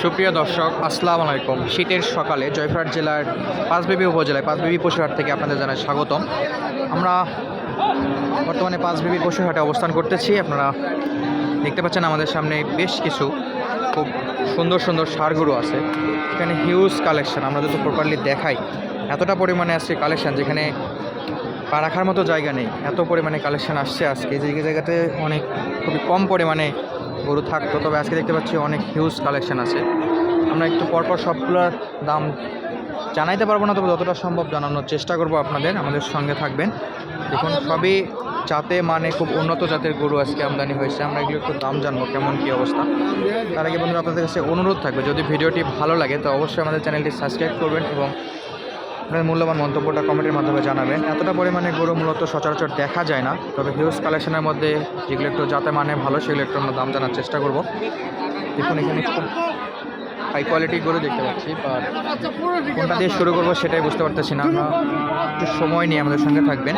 সুপ্রিয় দর্শক, আসসালামু আলাইকুম। শীতের সকালে জয়পুরহাট জেলার পাঁচবিবি উপজেলায়, পাঁচবিবি পশুহাট থেকে আপনাদের জানাই স্বাগতম। আমরা বর্তমানে পাঁচবিবি পশুহাটে অবস্থান করতেছি। আপনারা দেখতে পাচ্ছেন আমাদের সামনে বেশ কিছু খুব সুন্দর সুন্দর সারগুলো আছে। এখানে হিউজ কালেকশন আমরা যদি প্রপারলি দেখাই, এতটা পরিমাণে আসছে কালেকশন যেখানে পা রাখার মতো জায়গা নেই, এত পরিমাণে কালেকশন আসছে আজকে। যে জায়গাতে অনেক, খুবই কম পরিমাণে গরু থাকতো তবে আজকে দেখতে পাচ্ছি অনেক হিউজ কালেকশন আছে। আমরা একটু পরপর সবগুলোর দাম জানাইতে পারব না, তবে যতটা সম্ভব জানানোর চেষ্টা করব আপনাদের, আমাদের সঙ্গে থাকবেন। দেখুন, সবই জাতে মানে খুব উন্নত জাতের গরু আজকে আমদানি হয়েছে। আমরা এগুলো একটু দাম জানব কেমন কী অবস্থা। তার আগে বন্ধুরা, আপনাদের কাছে অনুরোধ থাকবে, যদি ভিডিওটি ভালো লাগে, তো অবশ্যই আমাদের চ্যানেলটি সাবস্ক্রাইব করবেন এবং আপনার মূল্যবান মন্তব্যটা কমেন্টের মাধ্যমে জানাবেন। এতটা পরিমাণে গরু মূলত সচরাচর দেখা যায় না, তবে হিউজ কালেকশনের মধ্যে যেগুলো একটু যাতে মানে ভালো, সেগুলো একটু আমরা দাম জানার চেষ্টা করব। দেখুন, এখানে খুব হাই কোয়ালিটি গরু দেখতে পাচ্ছি কোনটা দিয়ে শুরু করব সেটাই বুঝতে পারতেছি না। একটু সময় নিয়ে আমাদের সঙ্গে থাকবেন।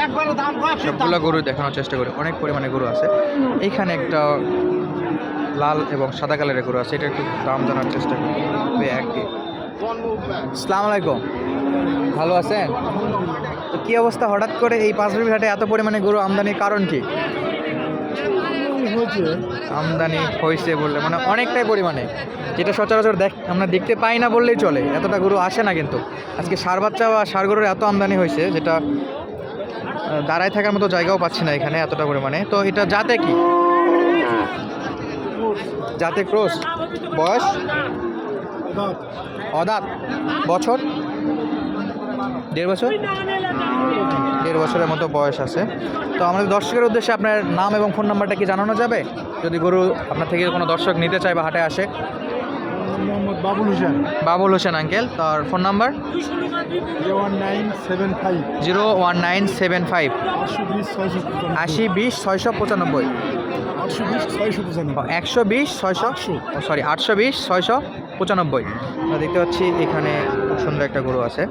সবগুলো গরু দেখানোর চেষ্টা করি। অনেক পরিমাণে গরু আছে। এইখানে একটা লাল এবং সাদা কালারের গরু আছে, এটা একটু দাম জানার চেষ্টা করি। একই আসসালামু আলাইকুম। ভালো আছেন? তো কী অবস্থা? হঠাৎ করে এই পাঁচবিবি হাটে এত পরিমাণে গরু আমদানির কারণ কি? আমদানি হয়েছে বললে মানে অনেকটাই পরিমাণে। যেটা সচরাচর দেখ আমরা দেখতে পাই না বললেই চলে। এতটা গরু আসে না কিন্তু। আজকে সার বাচ্চা বা সার গরুর এত আমদানি হয়েছে যেটা দাঁড়ায় থাকার মতো জায়গাও পাচ্ছি না এখানে এতটা পরিমাণে। তো এটা জাতে কি? জাতে ক্রোস বয়স? দাঁত অদাত। বছর? দেড় বছর? দেড় বছরের মতো বয়স আছে। তো আমাদের দর্শকের উদ্দেশ্যে আপনার নাম এবং ফোন নাম্বারটা কি জানানো যাবে? যদি গরু আপনার থেকে কোনো দর্শক নিতে চায় বা হাটে আসে। মোহাম্মদ বাবুল হোসেন। বাবুল হোসেন আঙ্কেল তার phone number? Zero one nine seven five. Zero one nine seven five. আশি বিশ ছয়শো পঁচানব্বই। একশো বিশ ছয়শো। সরি আটশো বিশ ছয়শো পঁচানব্বই। দেখতে পাচ্ছি এখানে খুব সুন্দর একটা গরু আছে।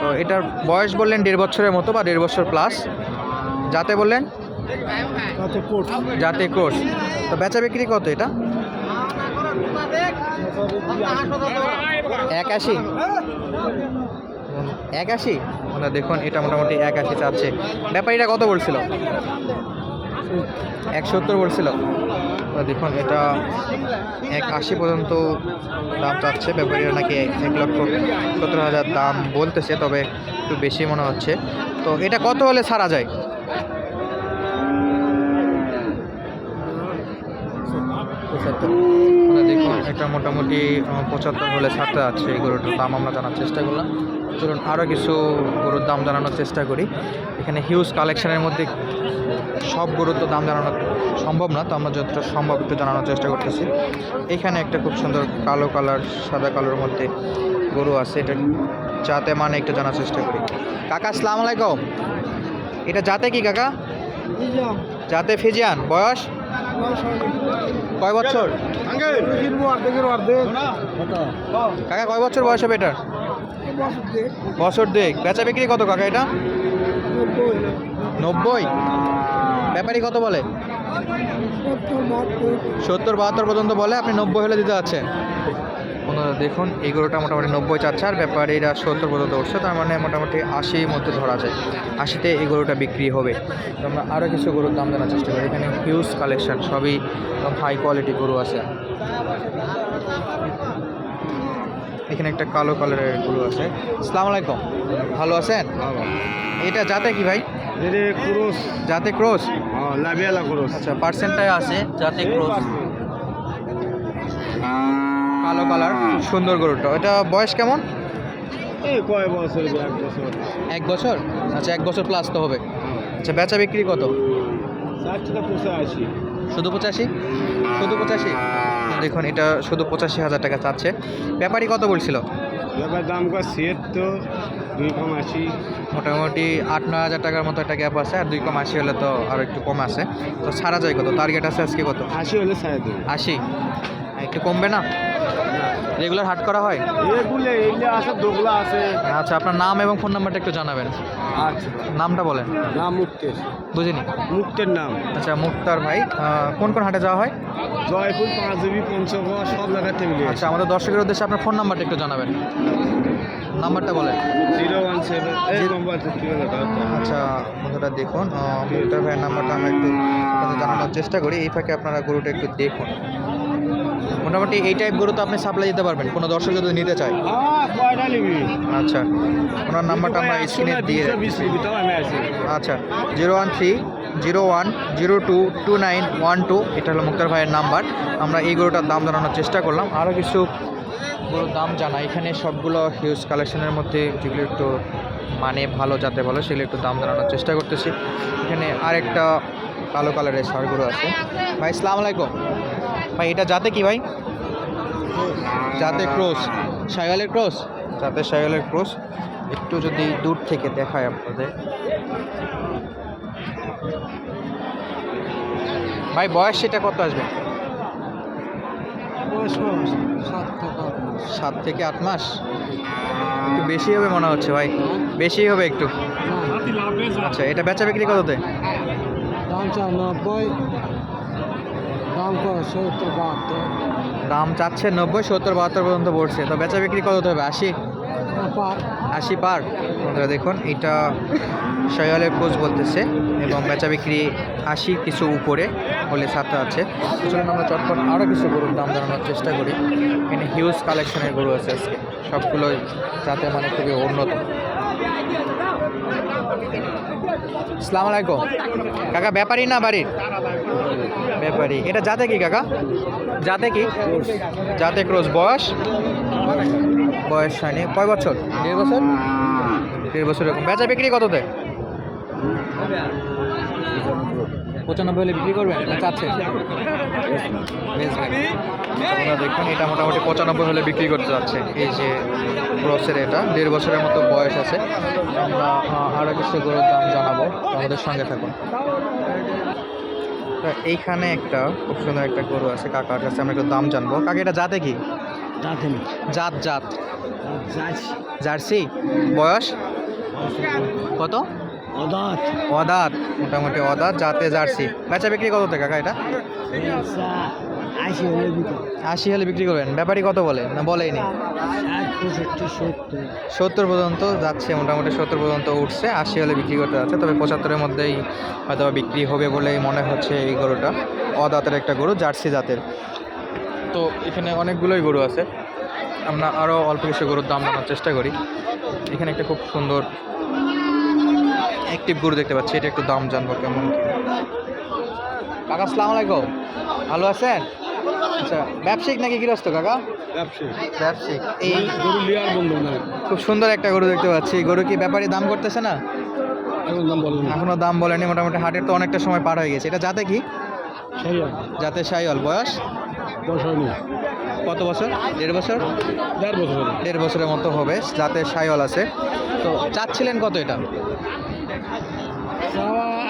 তো এটার বয়স বললেন দেড় বছরের মতো বা দেড় বছর প্লাস যাতে বললেন? যাতে কোর্স তো বেচা বিক্রি কত এটা? একাশি। একাশি? দেখুন এটা মোটামুটি একাশি চাচ্ছে। ব্যাপারীরা কত বলছিল? এক সত্তর বলছিল। দেখুন, এটা এক আশি পর্যন্ত দাম চাচ্ছে। ব্যাপারীরা নাকি এক লক্ষ সত্তর হাজার দাম বলতেছে, তবে একটু বেশি মনে হচ্ছে। তো এটা কত হলে ছাড়া যায়? পঁচাত্তর। দেখুন এটা মোটামুটি পঁচাত্তর হলে ছাড়তে যাচ্ছে এই গরুটার দাম আমরা জানার চেষ্টা করলাম। চলুন আরও কিছু গরুর দাম জানানোর চেষ্টা করি। এখানে হিউজ কালেকশনের মধ্যে সব গরুর তো দাম জানানো সম্ভব না তো আমরা যতটা সম্ভব একটু জানানোর চেষ্টা করতেছি। এখানে একটা খুব সুন্দর কালো কালার সাদা কালোর মধ্যে গরু আছে এটা যাতে মানে একটু জানার চেষ্টা করি। কাকা আসসালাম আলাইকুম। এটা যাতে কি কাকা? যাতে ফিজিয়ান বয়স? কয় বছর? কাকা কয় বছর বয়স হবে এটার? বছর দেখ বেচা বিক্রি কত কাকা এটা? নব্বই। ব্যাপারী কত বলে? সত্তর বাহাত্তর পর্যন্ত বলে আপনি নব্বই হলে দিতে যাচ্ছেন। বন্ধুরা দেখুন এই গরুটা মোটামুটি নব্বই চাচ্ছে আর ব্যাপারীরা সত্তর পর্যন্ত উঠছে তার মানে মোটামুটি আশির মধ্যে ধরা যায়। আশিতে এই গরুটা বিক্রি হবে। তো আমরা আরও কিছু গরুর দাম জানার চেষ্টা করি। এখানে হিউজ কালেকশন সবই একদম হাই কোয়ালিটি গরু আছে। এখানে একটা কালো কালারের গরু আছে। আসসালামু আলাইকুম। ভালো আছেন? এটা যাতে কি ভাই? ক্রোস। যাতে ক্রস? লাভিয়ালা ক্রোস। আচ্ছা পার্সেন্টটাই আছে যাতে ক্রস। কালো কালার সুন্দর গরুটা এটা বয়স কেমন? এই কয় বছর এক বছর? এক বছর? আচ্ছা এক বছর প্লাস তো হবে। আচ্ছা বেচা বিক্রি কত? শুধু পঁচাশি? শুধু পঁচাশি? দেখুন এটা শুধু পঁচাশি হাজার টাকা চাচ্ছে। ব্যাপারী কত বলছিল? ব্যাপার দাম কয় ছিয়াত্তর দুই কম আশি। মোটামুটি আট নয় হাজার টাকার মতো একটা গ্যাপ আছে আর দুই কম আশি হলে তো আরও একটু কম আছে। তো ছাড়া যায় কত? টার্গেট আছে আজকে কত? আশি হলে দেবো। আশি? একটু কমবে না? রেগুলার হাট করা হয়? আছে দোগলা আছে। আচ্ছা আপনার নাম এবং ফোন নাম্বারটা একটু জানাবেন। আচ্ছা। নামটা বলেন। নাম মুক্তের। বুঝিনি। মুক্তের নাম। আচ্ছা মুক্তার ভাই কোন কোন হাটে যাওয়া হয়? জয়পুর পাঁচবি পঞ্চগড় সব জায়গাতে মিলে আচ্ছা আমাদের দর্শকের উদ্দেশ্যে আপনার ফোন নাম্বারটা একটু জানাবেন। নাম্বারটা বলেন। জিরো ওয়ান সেভেন আচ্ছা বন্ধুরা দেখুন মুক্তার ভাইয়ের নাম্বারটা আমরা একটু জানানোর চেষ্টা করি। এই ফাঁকে আপনারা গরুটা একটু দেখুন। মোটামুটি এই টাইপ গরু তো আপনি সাপ্লাই দিতে পারবেন, কোনো দর্শক যদি নিতে চায়। আচ্ছা ওনার নাম্বারটা আমরা স্ক্রিনে দিয়ে আচ্ছা zero one three zero one zero two two nine one two এটা হলো মুক্তার ভাইয়ের নাম্বার আমরা এই গরুটার দাম জানানোর চেষ্টা করলাম। আরও কিছু গরুর দাম জানা। এখানে সবগুলো হিউজ কালেকশনের মধ্যে যেগুলো একটু মানে ভালো যাতে ভালো সেগুলো একটু দাম জানানোর চেষ্টা করতেছি। এখানে আরেকটা কালো কালারের সার গরু আছে। ভাই সালাম আলাইকুম। ভাই এটা যাতে কি ভাই? যাতে ক্রস। সাইওয়ালের ক্রস? যাতে সাইওয়ালের ক্রস। একটু যদি দূর থেকে দেখায় আপনাদের। ভাই বয়স সেটা কত আসবে? সাত থেকে আট মাস। একটু বেশি হবে মনে হচ্ছে ভাই। বেশি হবে একটু। আচ্ছা এটা বেচা বিক্রি কততে? দাম সত্তর বাহাত্তর। দাম চাচ্ছে নব্বই সত্তর বাহাত্তর পর্যন্ত পড়ছে। তো বেচা বিক্রি কততে হবে? আশি? পার। আশি পার। দেখুন এটা শয়ালের কোচ বলতেছে এবং বেচা বিক্রি আশি কিছু উপরে বলে ছাত্র আছে। চলুন আমরা চটপট আরও কিছু গরুর দাম জানানোর চেষ্টা করি। এখানে হিউজ কালেকশনের গরু আছে আজকে। সবগুলোই যাতে মানে খুবই উন্নত। সালাম আলাইকুম। কাকা ব্যাপারী না বাড়ির? ব্যাপারী। এটা যাতে কি কাকা? যাতে কি? যাতে ক্রোজ বয়স? বয়স হয়নি। কয় বছর? দেড় বছর। দেড় বছর এরকম। বেচা বিক্রি কততে? পঁচানব্বই হলে বিক্রি করবেন? না চাচ্ছেন। আপনারা দেখুন এটা মোটামুটি পঁচানব্বই হলে বিক্রি করতে যাচ্ছে। এই যে ক্রসের এটা দেড় বছরের মতো বয়স আছে। আমরা আরও কিছু গরুর দাম জানাব। আমাদের সঙ্গে থাকুন। তা এইখানে একটা খুব সুন্দর একটা গরু আছে কাকার কাছে আমরা একটু দাম জানব। কাকা এটা জাতে কি? জাত জাত জার্সি। বয়স? কত? অদাত। মোটামুটি অদাত জাতে জার্সি। বেচা বিক্রি কত টাকা কাকা এটা? আশি হলে বিক্রি। করবেন। ব্যাপারী কত বলে? না বলেইনি। সত্তর সত্তর। পর্যন্ত যাচ্ছে মোটামুটি সত্তর পর্যন্ত উঠছে। আশি হলে বিক্রি করতে যাচ্ছে তবে পঁচাত্তরের মধ্যেই হয়তো বিক্রি হবে বলেই মনে হচ্ছে এই গরুটা। অদাতের একটা গরু জার্সি জাতের। তো এখানে অনেকগুলোই গরু আছে। আমরা আরও অল্প কিছু গরুর দাম জানার চেষ্টা করি। এখানে একটা খুব সুন্দর অ্যাক্টিভ গরু দেখতে পাচ্ছি এটা একটু দাম জানব কেমন কাকা আসসালামু আলাইকুম। ভালো আছেন? আচ্ছা ব্যবসায়িক নাকি গৃহস্থ কাকা? ব্যবসায়ী ব্যবসায়িক। এই গরু লিয়ার বন্ধু খুব সুন্দর একটা গরু দেখতে পাচ্ছি। গরু কি ব্যাপারে দাম করতেছে না? এখন দাম বলেন। মোটামুটি হাটের তো অনেকটা সময় পার হয়ে গেছে। এটা যাতে কি? সেই যাতে সাইল বয়স? হয়নি। কত বছর? দেড় বছর? দেড় বছর দেড় বছরের মতো হবে যাতে সাইল আছে। তো চাচ্ছিলেন কত এটা?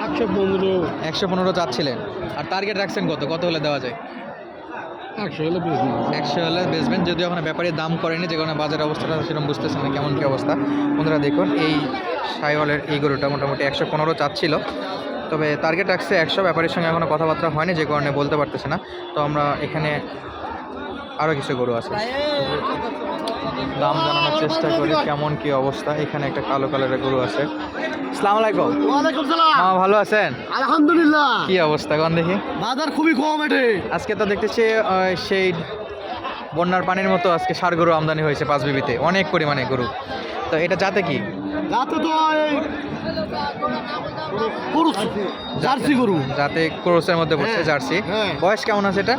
একশো পনেরো। একশো পনেরো চাচ্ছিলেন। আর টার্গেট রাখছেন কত? কত হলে দেওয়া যায়? একশো হলে বেশি একশো হলে বেচবেন যদিও এখন ব্যাপারে দাম করেনি যে কারণে বাজারের অবস্থাটা সেরকম বুঝতেছেন না কেমন কী অবস্থা। বন্ধুরা দেখুন এই সাইওয়ালের এই গরুটা মোটামুটি একশো পনেরো চাচ্ছিল। তবে টার্গেট রাখছে একশো ব্যাপারের সঙ্গে এখনও কথাবার্তা হয়নি যে কারণে বলতে পারতেছে না। তো আমরা এখানে আরও কিছু গরু আছে। দাম জানানোর চেষ্টা করি কেমন কি অবস্থা। এখানে একটা কালো কালারের গরু আছে। সালাম আলাইকুম। ওয়ালাইকুম সালাম। ভালো আছেন? আলহামদুলিল্লাহ। কি অবস্থা কোন দেখি? বাজার খুবই কম এটে। আজকে তো দেখতেছি সেই বন্যার পানির মতো আজকে সার গরু আমদানি হয়েছে পাঁচ বিবিতে। অনেক পরিমাণে গরু। তো এটা যাতে কি? রাতে তো জার্সি গরু। যাতে ক্রোসের মধ্যে পড়ছে হ্যাঁ, জার্সি। হ্যাঁ। বয়স কেমন আছে এটা?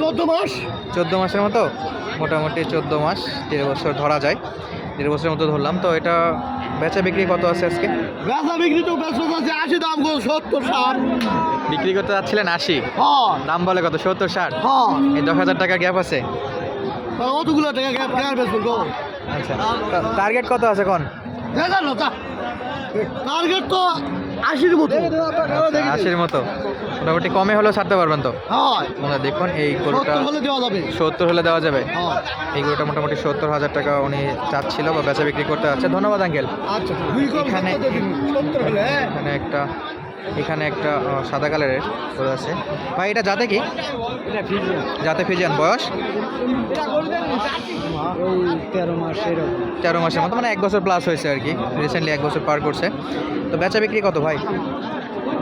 চোদ্দ মাস। চোদ্দ মাসের মতো? মোটামুটি চোদ্দ মাস দেড় বছর ধরা যায়। দেড় বছরের মতো ধরলাম। তো এটা বেচা বিক্রি কত আছে আজকে? বেচা বিক্রি তো বেচা আছে। আশি দাম গো সত্তর ষাট। বিক্রি করতে যাচ্ছিলেন আশি? হ্যাঁ। দাম বলে কত? সত্তর ষাট? হ্যাঁ। এই দশ হাজার টাকা গ্যাপ আছে? তা অতগুলো টাকা গ্যাপ কেনার বেচবো আচ্ছা। টার্গেট কত আছে কোন দেখা টার্গেট তো আশির মতো। আচ্ছা, আশির মতো। মোটামুটি কমে হলেও ছাড়তে পারবেন তো? হয়। দেখুন এই গরুটা সত্তর হলে দেওয়া যাবে। সত্তর হলে দেওয়া যাবে? হয়। এই গরুটা মোটামুটি সত্তর হাজার টাকা উনি চাচ্ছিল বা বেচা বিক্রি করতে যাচ্ছে ধন্যবাদ আঙ্কেল। আচ্ছা এখানে- হলে হ্যাঁ। এখানে একটা এখানে একটা সাদা কালারের গরু আছে। ভাই এটা যাতে কি? যাতে ফিজিয়ান বয়স? তেরো মাস এরকম তেরো মাসের মতো মানে এক বছর প্লাস হয়েছে আর কি। রিসেন্টলি এক বছর পার করছে। তো বেচা বিক্রি কত ভাই?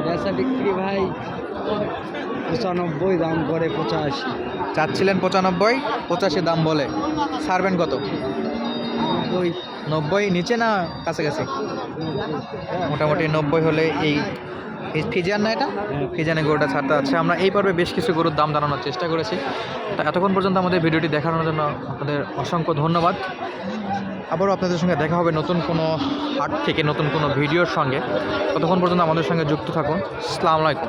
বেচা বিক্রি ভাই পঁচানব্বই দাম করে পঁচাশি। চাচ্ছিলেন পঁচানব্বই পঁচাশি দাম বলে। ছাড়বেন কত? ওই নব্বই নিচে না কাছাকাছি? মোটামুটি নব্বই হলে এই ফিজিয়ান না এটা? ফিজিয়ানের গরুটা ছাড়তে আছে। আমরা এই পর্বে বেশ কিছু গরুর দাম জানানোর চেষ্টা করেছি। তা এতক্ষণ পর্যন্ত আমাদের ভিডিওটি দেখানোর জন্য আপনাদের অসংখ্য ধন্যবাদ। আবারও আপনাদের সঙ্গে দেখা হবে নতুন কোনো হাট থেকে নতুন কোনো ভিডিওর সঙ্গে। ততক্ষণ পর্যন্ত আমাদের সঙ্গে যুক্ত থাকুন। আসসালামু আলাইকুম।